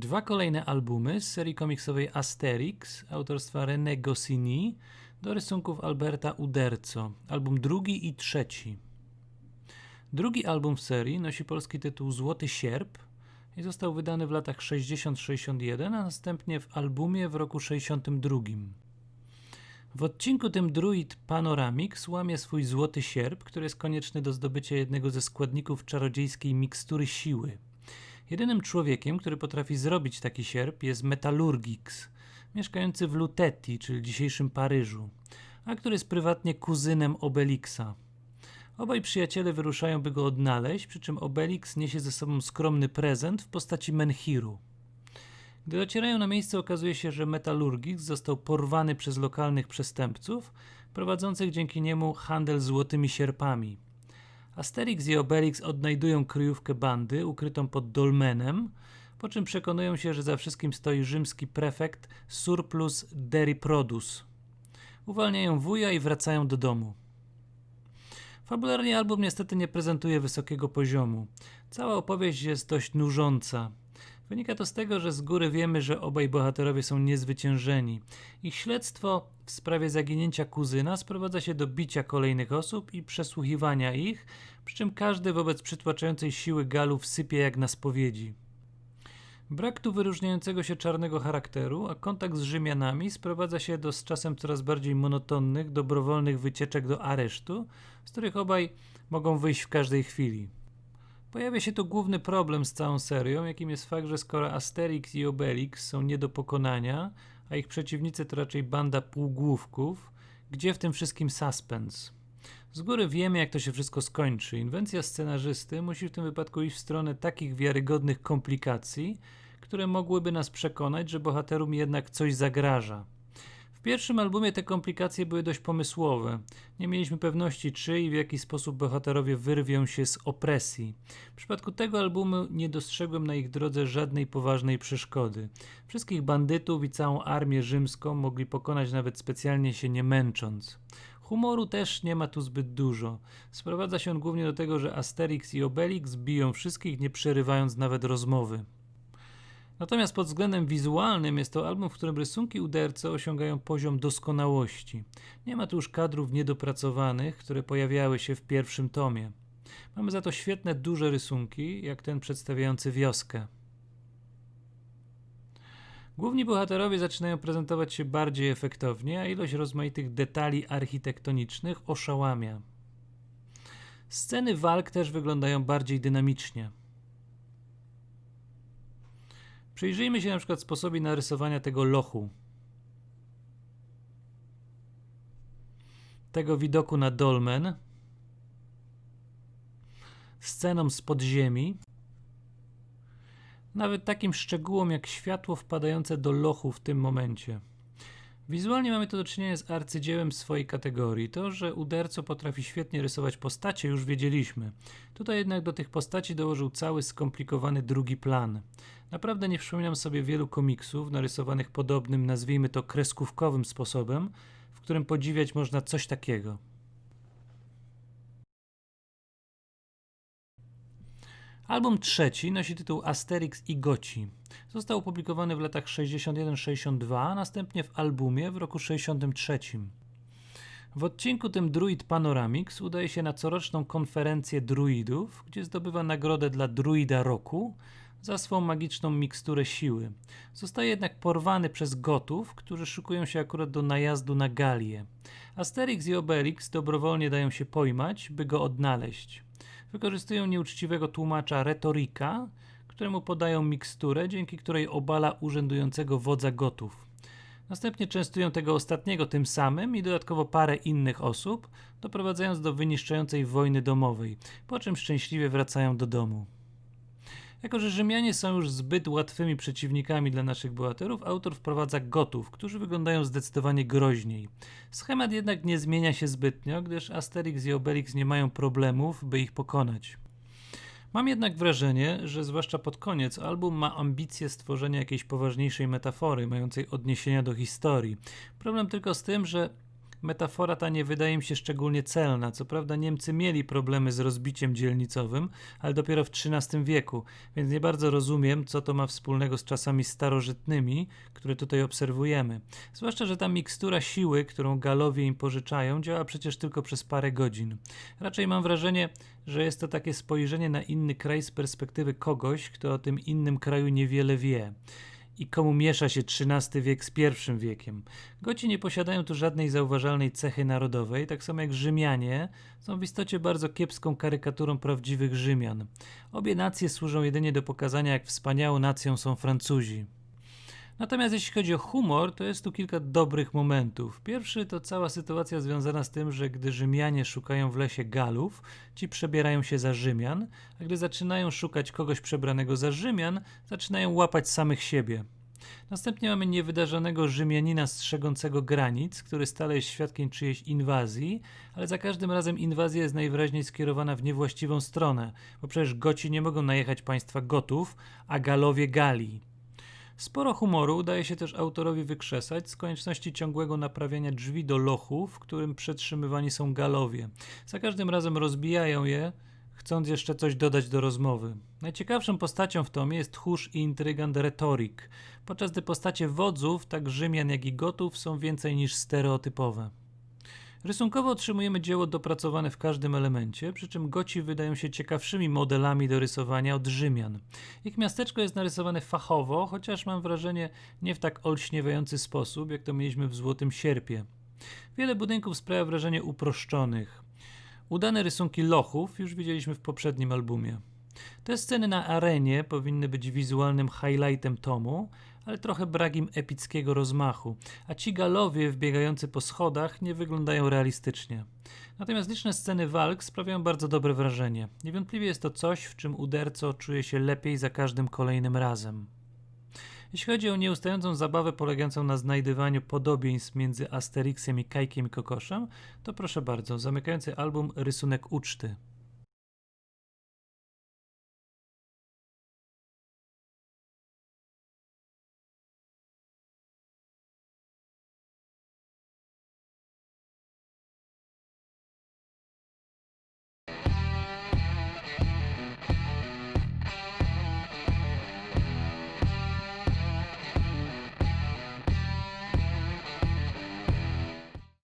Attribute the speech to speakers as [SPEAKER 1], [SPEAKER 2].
[SPEAKER 1] Dwa kolejne albumy z serii komiksowej Asterix autorstwa René Goscinny do rysunków Alberta Uderzo. Album drugi i trzeci. Drugi album w serii nosi polski tytuł Złoty Sierp i został wydany w latach 60-61, a następnie w albumie w roku 62. W odcinku tym druid Panoramix łamie swój złoty sierp, który jest konieczny do zdobycia jednego ze składników czarodziejskiej mikstury siły. Jedynym człowiekiem, który potrafi zrobić taki sierp jest Metallurgix, mieszkający w Lutetti, czyli dzisiejszym Paryżu, a który jest prywatnie kuzynem Obelixa. Obaj przyjaciele wyruszają, by go odnaleźć, przy czym Obelix niesie ze sobą skromny prezent w postaci menhiru. Gdy docierają na miejsce, okazuje się, że Metallurgix został porwany przez lokalnych przestępców, prowadzących dzięki niemu handel złotymi sierpami. Asterix i Obelix odnajdują kryjówkę bandy ukrytą pod dolmenem, po czym przekonują się, że za wszystkim stoi rzymski prefekt Surplus Deriprodus. Uwalniają wuja i wracają do domu. Fabularnie album niestety nie prezentuje wysokiego poziomu. Cała opowieść jest dość nużąca. Wynika to z tego, że z góry wiemy, że obaj bohaterowie są niezwyciężeni. Ich śledztwo w sprawie zaginięcia kuzyna sprowadza się do bicia kolejnych osób i przesłuchiwania ich, przy czym każdy wobec przytłaczającej siły Galów sypie jak na spowiedzi. Brak tu wyróżniającego się czarnego charakteru, a kontakt z Rzymianami sprowadza się do z czasem coraz bardziej monotonnych, dobrowolnych wycieczek do aresztu, z których obaj mogą wyjść w każdej chwili. Pojawia się tu główny problem z całą serią, jakim jest fakt, że skoro Asterix i Obelix są nie do pokonania, a ich przeciwnicy to raczej banda półgłówków, gdzie w tym wszystkim suspens? Z góry wiemy, jak to się wszystko skończy. Inwencja scenarzysty musi w tym wypadku iść w stronę takich wiarygodnych komplikacji, które mogłyby nas przekonać, że bohaterom jednak coś zagraża. W pierwszym albumie te komplikacje były dość pomysłowe. Nie mieliśmy pewności, czy i w jaki sposób bohaterowie wyrwią się z opresji. W przypadku tego albumu nie dostrzegłem na ich drodze żadnej poważnej przeszkody. Wszystkich bandytów i całą armię rzymską mogli pokonać nawet specjalnie się nie męcząc. Humoru też nie ma tu zbyt dużo. Sprowadza się on głównie do tego, że Asterix i Obelix biją wszystkich, nie przerywając nawet rozmowy. Natomiast pod względem wizualnym jest to album, w którym rysunki Uderce osiągają poziom doskonałości. Nie ma tu już kadrów niedopracowanych, które pojawiały się w pierwszym tomie. Mamy za to świetne, duże rysunki, jak ten przedstawiający wioskę. Główni bohaterowie zaczynają prezentować się bardziej efektownie, a ilość rozmaitych detali architektonicznych oszałamia. Sceny walk też wyglądają bardziej dynamicznie. Przyjrzyjmy się na przykład sposobie narysowania tego lochu. Tego widoku na dolmen. Scenom z podziemi. Nawet takim szczegółom jak światło wpadające do lochu w tym momencie. Wizualnie mamy to do czynienia z arcydziełem swojej kategorii. To, że Uderco potrafi świetnie rysować postacie, już wiedzieliśmy. Tutaj jednak do tych postaci dołożył cały skomplikowany drugi plan. Naprawdę nie przypominam sobie wielu komiksów narysowanych podobnym, nazwijmy to kreskówkowym sposobem, w którym podziwiać można coś takiego. Album trzeci nosi tytuł Asterix i Goci. Został opublikowany w latach 61-62, a następnie w albumie w roku 63. W odcinku tym druid Panoramix udaje się na coroczną konferencję druidów, gdzie zdobywa nagrodę dla druida roku za swą magiczną miksturę siły. Zostaje jednak porwany przez gotów, którzy szykują się akurat do najazdu na Galię. Asterix i Obelix dobrowolnie dają się pojmać, by go odnaleźć. Wykorzystują nieuczciwego tłumacza retorika, któremu podają miksturę, dzięki której obala urzędującego wodza gotów. Następnie częstują tego ostatniego tym samym i dodatkowo parę innych osób, doprowadzając do wyniszczającej wojny domowej, po czym szczęśliwie wracają do domu. Jako, że Rzymianie są już zbyt łatwymi przeciwnikami dla naszych bohaterów, autor wprowadza gotów, którzy wyglądają zdecydowanie groźniej. Schemat jednak nie zmienia się zbytnio, gdyż Asterix i Obelix nie mają problemów, by ich pokonać. Mam jednak wrażenie, że zwłaszcza pod koniec album ma ambicje stworzenia jakiejś poważniejszej metafory, mającej odniesienia do historii. Problem tylko z tym, że Metafora ta nie wydaje mi się szczególnie celna. Co prawda Niemcy mieli problemy z rozbiciem dzielnicowym, ale dopiero w XIII wieku, więc nie bardzo rozumiem, co to ma wspólnego z czasami starożytnymi, które tutaj obserwujemy. Zwłaszcza, że ta mikstura siły, którą Galowie im pożyczają, działa przecież tylko przez parę godzin. Raczej mam wrażenie, że jest to takie spojrzenie na inny kraj z perspektywy kogoś, kto o tym innym kraju niewiele wie i komu miesza się XIII wiek z I wiekiem. Goci nie posiadają tu żadnej zauważalnej cechy narodowej, tak samo jak Rzymianie są w istocie bardzo kiepską karykaturą prawdziwych Rzymian. Obie nacje służą jedynie do pokazania, jak wspaniałą nacją są Francuzi. Natomiast jeśli chodzi o humor, to jest tu kilka dobrych momentów. Pierwszy to cała sytuacja związana z tym, że gdy Rzymianie szukają w lesie Galów, ci przebierają się za Rzymian, a gdy zaczynają szukać kogoś przebranego za Rzymian, zaczynają łapać samych siebie. Następnie mamy niewydarzonego Rzymianina strzegącego granic, który stale jest świadkiem czyjejś inwazji, ale za każdym razem inwazja jest najwyraźniej skierowana w niewłaściwą stronę, bo przecież Goci nie mogą najechać państwa Gotów, a Galowie Galii. Sporo humoru udaje się też autorowi wykrzesać z konieczności ciągłego naprawiania drzwi do lochu, w którym przetrzymywani są galowie. Za każdym razem rozbijają je, chcąc jeszcze coś dodać do rozmowy. Najciekawszą postacią w tomie jest tchórz i intrygant retorik, podczas gdy postacie wodzów, tak Rzymian jak i Gotów, są więcej niż stereotypowe. Rysunkowo otrzymujemy dzieło dopracowane w każdym elemencie, przy czym Goci wydają się ciekawszymi modelami do rysowania od Rzymian. Ich miasteczko jest narysowane fachowo, chociaż mam wrażenie nie w tak olśniewający sposób, jak to mieliśmy w Złotym Sierpie. Wiele budynków sprawia wrażenie uproszczonych. Udane rysunki lochów już widzieliśmy w poprzednim albumie. Te sceny na arenie powinny być wizualnym highlightem tomu, ale trochę brak im epickiego rozmachu, a ci galowie wbiegający po schodach nie wyglądają realistycznie. Natomiast liczne sceny walk sprawiają bardzo dobre wrażenie. Niewątpliwie jest to coś, w czym uderco czuje się lepiej za każdym kolejnym razem. Jeśli chodzi o nieustającą zabawę polegającą na znajdywaniu podobieństw między Asterixem i Kajkiem i Kokoszem, to proszę bardzo, zamykający album Rysunek Uczty.